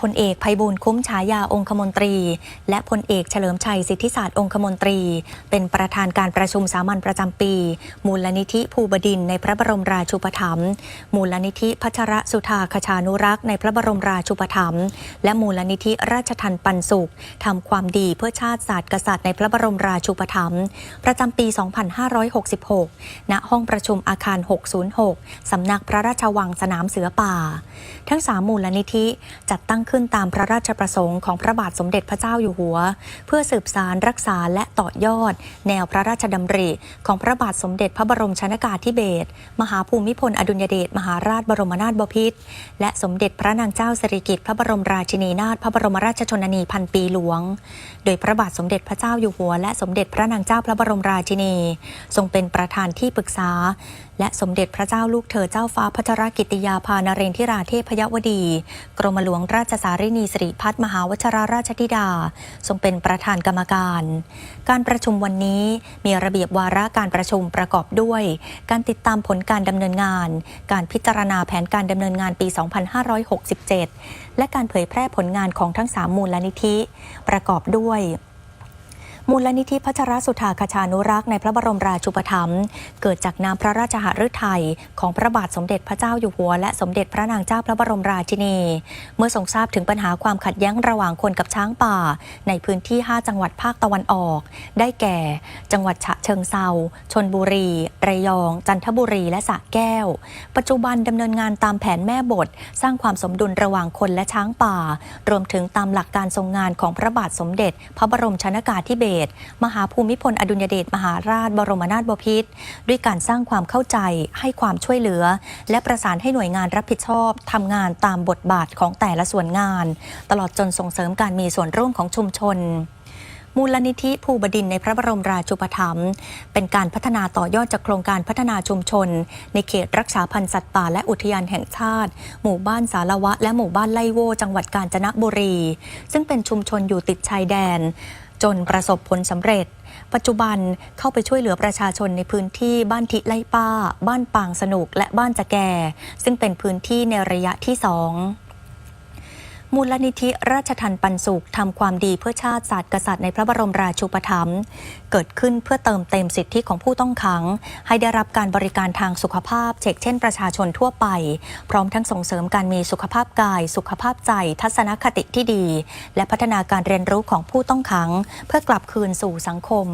พลเอกภัยบูลคุ้มฉายาองคมนตรี และพลเอกเฉลิมชัยสิทธิศาสตร์องคมนตรี เป็นประธานการประชุมสามัญประจำปี มูลนิธิภูบดินในพระบรมราชูปถัมภ์มูลนิธิพัชรสุธาคชานุรักษ์ในพระบรมราชูปถัมภ์และมูลนิธิราชทันปันสุขทำความดีเพื่อชาติศาสตร์กษัตริย์ในพระบรมราชูปถัมภ์ประจำปี 2566 ณ ห้องประชุมอาคาร 606 สำนักพระราชวังสนามเสือป่า ทั้งสามมูลนิธิจัดตั้งขึ้นตามพระราชประสงค์ของพระบาทสมเด็จพระเจ้าอยู่หัว เพื่อสืบสารรักษาและต่อยอด แนวพระราชดำริ ของพระบาทสมเด็จพระบรมชนากาธิเบศรมหาภูมิพลอดุลยเดชมหาราชบรมนาถบพิตรและสมเด็จพระนางเจ้าสิริกิติ์พระบรมราชินีนาถพระบรมราชชนนีพันปีหลวง โดยพระบาทสมเด็จพระเจ้าอยู่หัว และสมเด็จพระนางเจ้าพระบรมราชินี ทรงเป็นประธานที่ปรึกษาและสมเด็จพระเจ้าลูกเธอเจ้าฟ้าพัชรกิติยาภานเรนทิราเทพยวดี กรมหลวงราชสารินีสิริพัฒมหาวชราราชธิดา ทรงเป็นประธานกรรมการ การประชุมวันนี้มีระเบียบวาระการประชุมประกอบด้วย การติดตามผลการดำเนินงาน การพิจารณาแผนการดำเนินงานปี 2567 และการเผยแพร่ผลงานของทั้ง 3 มูลนิธิ ประกอบด้วย มูลนิธิพัชรสุธาคชานุรักษ์ในพระบรมราชูปถัมภ์เกิดจากน้ำพระราชหฤทัยของพระบาทสมเด็จพระเจ้าอยู่หัว และสมเด็จพระนางเจ้าพระบรมราชินี เมื่อทรงทราบถึงปัญหาความขัดแย้งระหว่างคนกับช้างป่า ในพื้นที่ 5 จังหวัดภาคตะวันออก ได้แก่ จังหวัดฉะเชิงเซาชนบุรี ระยอง จันทบุรี และสระแก้ว ปัจจุบันดำเนินงานตามแผนแม่บท สร้างความสมดุลระหว่างคนและช้างป่า รวมถึงตามหลักการทรงงานของพระบาทสมเด็จ พระบรมชนากาธิเบศรมหาภูมิพลอดุลยเดชมหาราชบรมนาถบพิตรด้วยการสร้างความเข้าใจให้ความช่วยเหลือ และประสานให้หน่วยงานรับผิดชอบทำงานตามบทบาทของแต่ละส่วนงาน ตลอดจนส่งเสริมการมีส่วนร่วมของชุมชนมูลนิธิภูบดินในพระบรมราชูปถัมภ์เป็นการพัฒนาต่อยอดจากโครงการพัฒนาชุมชน ในเขตรักษาพันธุ์สัตว์ป่าและอุทยานแห่งชาติ หมู่บ้านสารวะ และหมู่บ้านไล่โวจังหวัดกาญจนบุรี ซึ่งเป็นชุมชนอยู่ติดชายแดน จนประสบผลสำเร็จ ปัจจุบันเข้าไปช่วยเหลือประชาชนในพื้นที่บ้านทิไล่ป้า บ้านปางสนุกและบ้านจะแก่ ซึ่งเป็นพื้นที่ในระยะที่สอง มูลนิธิราชทันปันสุขทำความดีเพื่อชาติศาสตร์กษัตริย์ในพระบรมราชูปถัมภ์เกิดขึ้นเพื่อเติมเต็มสิทธิของผู้ต้องขัง ให้ได้รับการบริการทางสุขภาพเช็คเช่นประชาชนทั่วไป พร้อมทั้งส่งเสริมการมีสุขภาพกาย สุขภาพใจ ทัศนคติที่ดี และพัฒนาการเรียนรู้ของผู้ต้องขัง เพื่อกลับคืนสู่สังคม